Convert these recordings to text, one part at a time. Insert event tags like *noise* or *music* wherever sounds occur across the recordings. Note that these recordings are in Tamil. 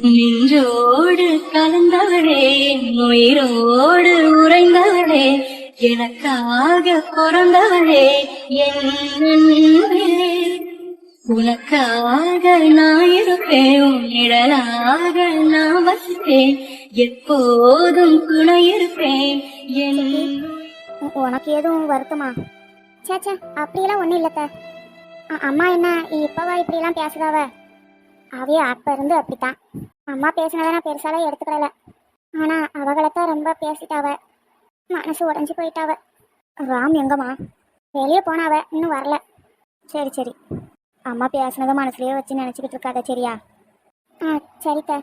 நெஞ்சோடு கலந்தவளே உயிரோடு உறைந்தவளே எனக்காக பிறந்தவளே என் உனக்காக நான் இருப்பேன் உன் நான் வசிப்பேன் எப்போதும் துணை இருப்பேன் என் உனக்கு எதுவும் வருத்தமா? சேச்சே அப்படியெல்லாம் ஒன்றும் இல்லத்த. அம்மா என்ன இப்பவா இப்படியெல்லாம் பேசுதாவ? அவையே அப்ப இருந்து அப்படித்தான். அம்மா பேசினதை நான் பெருசாலாம் எடுத்துக்கல ஆனால் அவகளைத்தான் ரொம்ப பேசிட்டாவ. மனசு உடஞ்சி போயிட்டாவ. ராம் எங்கம்மா? வெளியே போனாவ இன்னும் வரல. சரி சரி. அம்மா பேசினதை மனசுலேயே வச்சு நினச்சிக்கிட்டு இருக்காத சரியா? ஆ சரிக்கா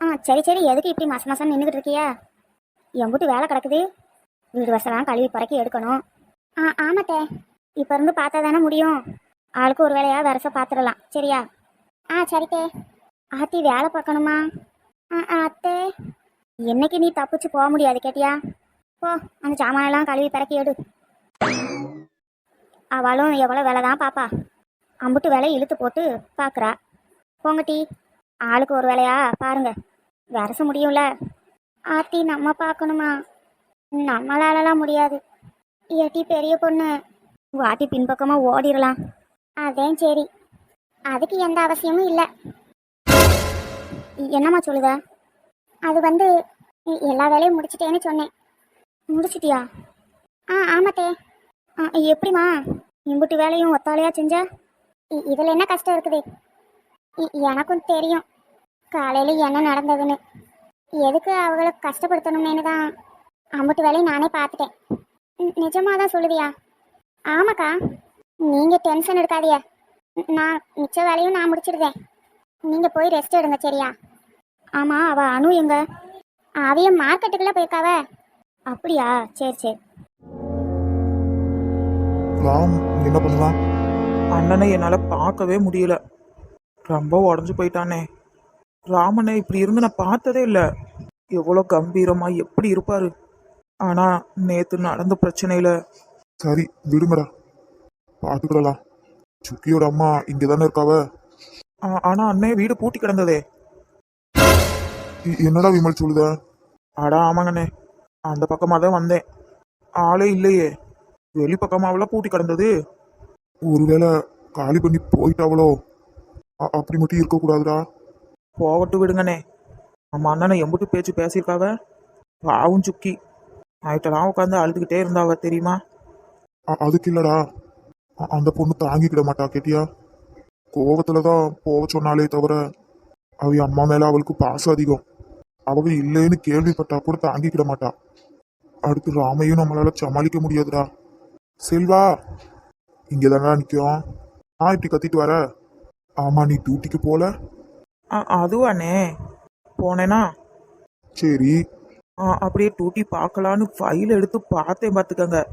ஆ சரி சரி. எதுக்கு இப்படி மாசம் மாசம் நின்றுக்கிட்டு இருக்கியா? எம்புட்டு வேலை கிடக்குது. வீடு வசலாம் கழுவி பறக்கி எடுக்கணும். ஆ ஆமாத்தே. இப்போ இருந்து பார்த்தா தானே முடியும். ஆளுக்கு ஒரு வேலையாக வரச பார்த்துடலாம் சரியா? ஆ சரித்தே. ஆத்தி வேலை பார்க்கணுமா? ஆ அத்தே. என்னைக்கு நீ தப்பிச்சு போக முடியாது கேட்டியா? போ அந்த சாமானெல்லாம் கழுவி பிறக்கி எடு. அவளும் எவ்வளோ வேலை தான் பாப்பா. அம்புட்டு வேலையை இழுத்து போட்டு பார்க்குறா போங்க டீ. ஆளுக்கு ஒரு வேலையா? பாருங்க. வரச முடியும்ல. ஆத்தி நம்ம பார்க்கணுமா? நம்மளாலலாம் முடியாது. ஏட்டி பெரிய பொண்ணு. வாட்டி பின்பக்கமாக ஓடிடலாம் அதேன் சரி. அதுக்கு எந்த அவசியமும் இல்லை. என்னம்மா சொல்லுத அது வந்து எல்லா வேலையும் முடிச்சிட்டேன்னு சொன்னேன். முடிச்சிட்டியா? ஆ ஆமாத்தே. ஆ எப்படிம்மா? இம்புட்டு வேலையும் ஒத்தாலையா செஞ்ச? இதில் என்ன கஷ்டம் இருக்குது? இ- எனக்கும் தெரியும். காலையில் என்ன நடந்ததுன்னு. எதுக்கு அவங்கள கஷ்டப்படுத்தணுமேனு தான். அம்புட்டு வேலையும் நானே பார்த்துட்டேன். நிஜமாக தான் சொல்லுவியா? ஆமாக்கா. நீங்கள் டென்ஷன் எடுக்காதீங்க. நான் மிச்ச வேலையும் நான் முடிச்சிடுதேன் நீங்கள் போய் ரெஸ்ட் எடுங்க சரியா? ஆமா அவ அனு எங்க? அவைய மார்க்கெட்டுக்குள்ள போயிருக்காவ. அப்படியா? சரி சரி. ராம் என்ன பண்ணுவான் அண்ணனை என்னால் பார்க்கவே முடியல. ரொம்ப உடஞ்சு போயிட்டானே. ராமனை இப்படி இருந்து நான் பார்த்ததே இல்லை. எவ்வளோ கம்பீரமா எப்படி இருப்பாரு. ஆனா நேத்து நடந்த பிரச்சனையில. சரி விடுங்கடா. பார்த்துக்கிடலாம். சுக்கியோட அம்மா இங்கே தானே இருக்காவ? ஆ- ஆனா அண்ணே வீடு பூட்டி கிடந்ததே. என்னடா விமல் சொல்லுத? அடா ஆமாங்கண்ணே. அந்த பக்கமாக தான் வந்தேன். ஆளே இல்லையே. வெளி பக்கமாவெல்லாம் பூட்டி கிடந்தது? ஒருவேளை காலி பண்ணி போயிட்டாவளோ? அப்படி மட்டும் இருக்கக்கூடாதுடா போகட்டு விடுங்கண்ணே. நம்ம அண்ணனை எம்புட்டு பேச்சு பேசியிருக்காவ? பாவும் சுக்கி. நைட்டெல்லாம் உட்காந்து அழுதுகிட்டே இருந்தாவ தெரியுமா? அதுக்கு இல்லடா. அந்த பொண்ணு தாங்கிக்கிட மாட்டா கேட்டியா? கோவத்துல தான் போக சொன்னாலே தவிர அவ அம்மா மேல அவளுக்கு பாசம் அதிகம். அவங்க இல்லைன்னு கேள்விப்பட்டா கூட தாங்கிக்கிட மாட்டா. அடுத்து ராமையும் நம்மளால சமாளிக்க முடியாதுடா. செல்வா இங்கே தானடா நிற்கும் ஆ இப்படி கத்திட்டு வர. ஆமா நீ டியூட்டிக்கு போல. அதுவாண்ணே போனேனா? சரி. ஆ, அப்படியே டூட்டி பார்க்கலான்னு ஃபைல் எடுத்து பார்த்தேன் பார்த்துக்கங்க.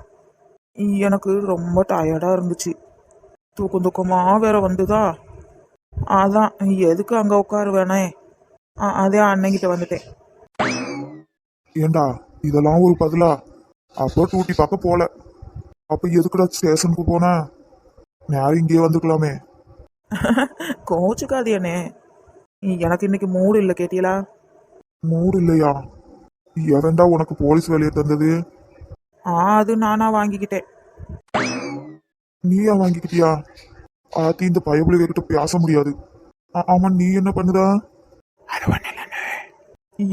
எனக்கு ரொம்ப டயர்டாக இருந்துச்சு. தூக்கம் தூக்கமாக வேற வந்துதா. அதான் எதுக்கு அங்கே உட்காருவேனே? அதே அன்னைக்கிட்ட வந்துட்டேன். ஏண்டா இதெல்லாம் ஒரு பதிலா? அப்போ டியூட்டி பார்க்க போல. அப்ப எதுக்குடா ஸ்டேஷனுக்கு போன? நேரம் இங்கேயே வந்துக்கலாமே. *laughs* கோச்சுக்காதியண்ணே எனக்கு இன்னைக்கு மூடு இல்லை கேட்டீங்களா? மூடு இல்லையா? எவன்டா உனக்கு போலீஸ் வேலையை தந்தது? ஆ அது நானா வாங்கிக்கிட்டேன். நீயா வாங்கிக்கிட்டியா? ஆத்தி இந்த பயபுலிக கிட்ட பேச முடியாது. ஆமா நீ என்ன பண்ணுதா? அது ஒன்றும் இல்லைண்ணே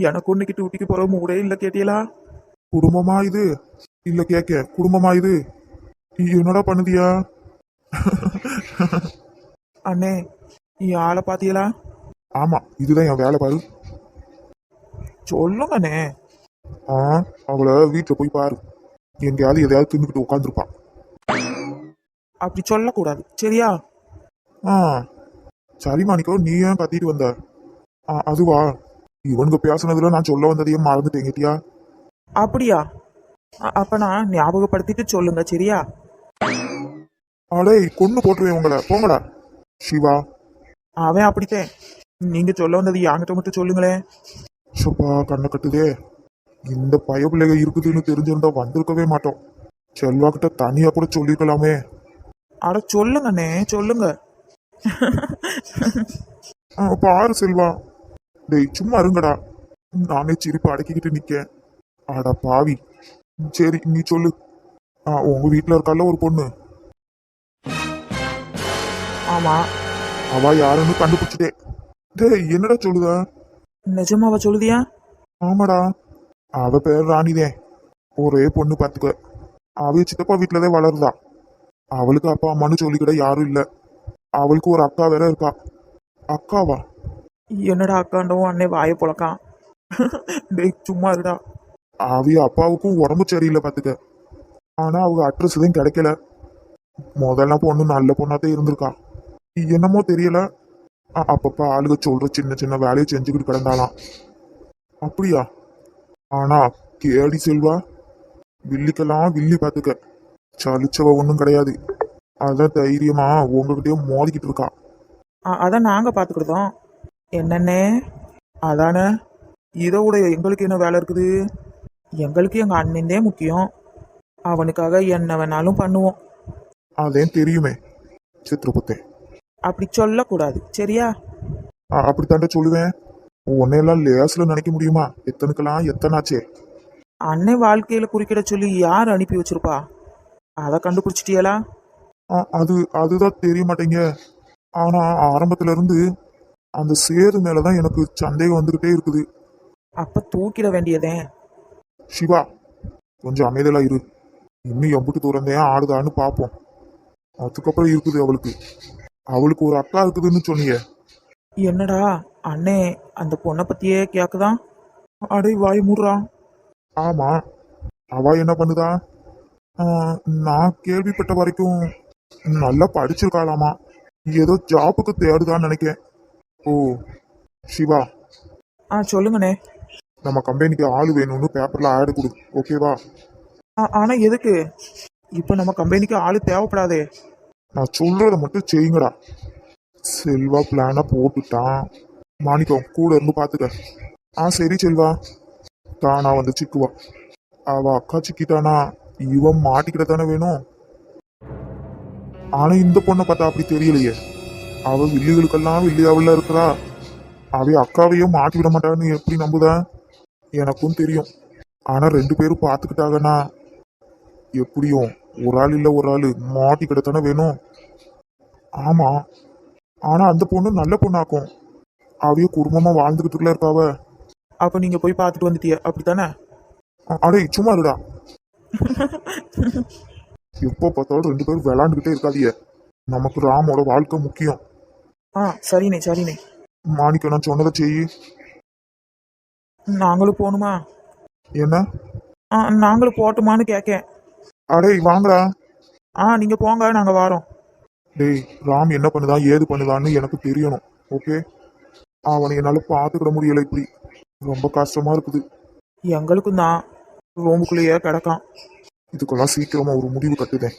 எனக்கு இன்னைக்கு டியூட்டிக்கு போகிற மூடே இல்லை கேட்டீங்களா குடும்பமா இது? இல்ல கேக்க குடும்பமா இது? என்னடா பண்ணுதியா? அண்ணே நீ ஆளை பார்த்தீங்களா ஆமா இதுதான் என் வேலை பாரு. சொல்லுங்கண்ணே. ஆ அவளை வீட்டுல போய் பாரு. எங்கேயாவது எதையாவது தின்னுக்கிட்டு உட்காந்துருப்பா அப்படி சொல்லக்கூடாது சரியா? ஆ. சரி மாணிக்கோ நீ ஏன் கத்திட்டு வந்த? அதுவா? இவனுக்கு பேசுனதுல நான் சொல்ல வந்ததையும் மறந்துட்டேன் கேட்டியா? அப்படியா? அப்ப நான் ஞாபகப்படுத்திட்டு சொல்லுங்க சரியா? அடே கொண்டு போட்டுருவேன் உங்களை. போங்கடா. சிவா. அவன் அப்படித்தேன். நீங்க சொல்ல வந்தது என்கிட்ட மட்டும் சொல்லுங்களேன். சப்பா கண்ணை கட்டுதே. இந்த பயப்பிள்ளைக இருக்குதுன்னு தெரிஞ்சிருந்தா வந்திருக்கவே மாட்டோம். செல்வா கிட்ட தனியா கூட சொல்லிருக்கலாமே. அட சொல்லுங்கண்ணே சொல்லுங்க. பாரு செல்வா. டேய் சும்மா இருங்கடா. நானே சிரிப்பு அடக்கிக்கிட்டு நிக்கேன். அட பாவி. சரி நீ சொல்லு. ஆ, உங்க வீட்ல இருக்கால ஒரு பொண்ணு? ஆமா. அவ யாருன்னு கண்டுபிடிச்சிட்டே டேய் என்னடா சொல்லுத நிஜமாவா சொல்லுதியா? ஆமாடா. அவ பேர் ராணிதே. ஒரே பொண்ணு பார்த்துக்க அவ சித்தப்பா வீட்டுலதான் வளருதா. அவளுக்கு அப்பா அம்மான்னு சொல்லிக்கிட யாரும் இல்ல. அவளுக்கு ஒரு அக்கா வேற இருக்கா. அக்காவா? என்னடா அக்காண்டவும் அண்ணே வாயை புழக்கான். டேய் சும்மா இருடா. அவிய அப்பாவுக்கும் உடம்பு சரியில்லை பார்த்துக்க. ஆனா அவங்க அட்ரஸ் தான் கிடைக்கல. முதல்ல பொண்ணு நல்ல பொண்ணாத்தான் இருந்திருக்கா. என்னமோ தெரியல. அப்பப்ப ஆளுக சொல்ற சின்ன சின்ன வேலையை செஞ்சுக்கிட்டு கிடந்தாலாம் அப்படியா? ஆனா கேடி செல்வா வில்லிக்கெல்லாம் வில்லி பார்த்துக்க. சலிச்சவ ஒன்றும் கிடையாது. அதான் தைரியமா உங்ககிட்டயே மோதிக்கிட்டு இருக்கா. அதான் நாங்க பாத்துக்கிட்டோம் என்னண்ணே? அதானே. இதோட எங்களுக்கு என்ன வேலை இருக்குது? எங்களுக்கு எங்க அண்ணன்தே முக்கியம். அவனுக்காக என்ன வேணாலும் பண்ணுவோம். அதேன் தெரியுமே சித்திரபுத்தே அப்படி சொல்லக்கூடாது சரியா? அப்படித்தாண்ட சொல்லுவேன். உன்னையெல்லாம் லேஸ்ல நினைக்க முடியுமா? எத்தனுக்கெல்லாம் எத்தனாச்சே? அண்ணன் வாழ்க்கையில குறுக்கிட சொல்லி யார் அனுப்பி வச்சிருப்பா? அதை கண்டுபிடிச்சிட்டியலா? அது அதுதான் தெரிய மாட்டேங்க. ஆனா ஆரம்பத்துல இருந்து அந்த சேது மேலதான் எனக்கு சந்தேகம் வந்துகிட்டே இருக்குது. அப்ப தூக்கிட வேண்டியதே. சிவா கொஞ்சம் அமைதலா இரு. இன்னும் எம்புட்டு தூரந்தேன் ஆடுதான்னு பார்ப்போம் அதுக்கப்புறம் இருக்குது அவளுக்கு. அவளுக்கு ஒரு அக்கா இருக்குதுன்னு சொன்னீங்க என்னடா அண்ணே அந்த பொண்ணை பத்தியே கேக்குதான் அடே வாய் மூடுறா. ஆமா அவ என்ன பண்ணுதா? நான் கேள்விப்பட்ட வரைக்கும் நல்லா படிச்சிருக்காளாமா. ஏதோ ஜாப்புக்கு தேடுதான்னு நினைக்கேன். ஓ சிவா. ஆ சொல்லுங்கண்ணே. நம்ம கம்பெனிக்கு ஆள் வேணும்னு பேப்பர்ல ஆடு கொடு ஓகேவா ஆ- ஆனா எதுக்கு? இப்ப நம்ம கம்பெனிக்கு ஆளு தேவைப்படாதே. நான் சொல்றத மட்டும் செய்யுங்கடா. செல்வா பிளான போட்டுட்டான். மாணிக்கம் கூட இருந்து பாத்துக்க. ஆ சரி செல்வா. தானா வந்து சிக்குவா. அவ அக்கா சிக்கிட்டானா? இவன் மாட்டிக்கிட தானே வேணும்? ஆனா இந்த பொண்ணை பார்த்தா அப்படி தெரியலையே. அவ வில்லிகளுக்கெல்லாம் வில்லியாவில் இருக்கிறா. அவ அக்காவையும் மாட்டி விட மாட்டான்னு எப்படி நம்புதா? எனக்கும் தெரியும். ஆனா ரெண்டு பேரும் பார்த்துக்கிட்டாங்கன்னா எப்படியும் ஒரு ஆள் இல்ல ஒரு ஆள். மாட்டி கிடத்தானே வேணும். ஆமா. ஆனா அந்த பொண்ணு நல்ல பொண்ணாக்கும். அவைய குடும்பமா வாழ்ந்துகிட்டு இருக்காவ அப்ப நீங்க போய் பார்த்துட்டு வந்துட்டிய அப்படித்தானே? அடே சும்மா இருடா. எப்போ பார்த்தாலும் ரெண்டு பேரும் விளாண்டுக்கிட்டே இருக்காதீங்க. நமக்கு ராமோட வாழ்க்கை முக்கியம். ஆ சரிண்ணே சரிண்ணே. மாணிக்க நான் சொன்னதை செய்யி நாங்களும் போகணுமா? என்ன? ஆ நாங்களும் போட்டுமான்னு கேட்கேன் அடே வாங்கடா. ஆ நீங்க போங்க நாங்க வாரோம். டேய் ராம் என்ன பண்ணுதான் ஏது பண்ணுதான்னு எனக்கு தெரியணும் ஓகே? அவனை என்னால பார்த்துக்கிட முடியல இப்படி. ரொம்ப கஷ்டமா இருக்குது. எங்களுக்கும் தான். ரூமுக்குள்ளேயே கிடக்கான். இதுக்கெல்லாம் சீக்கிரமா ஒரு முடிவு கட்டுதேன்.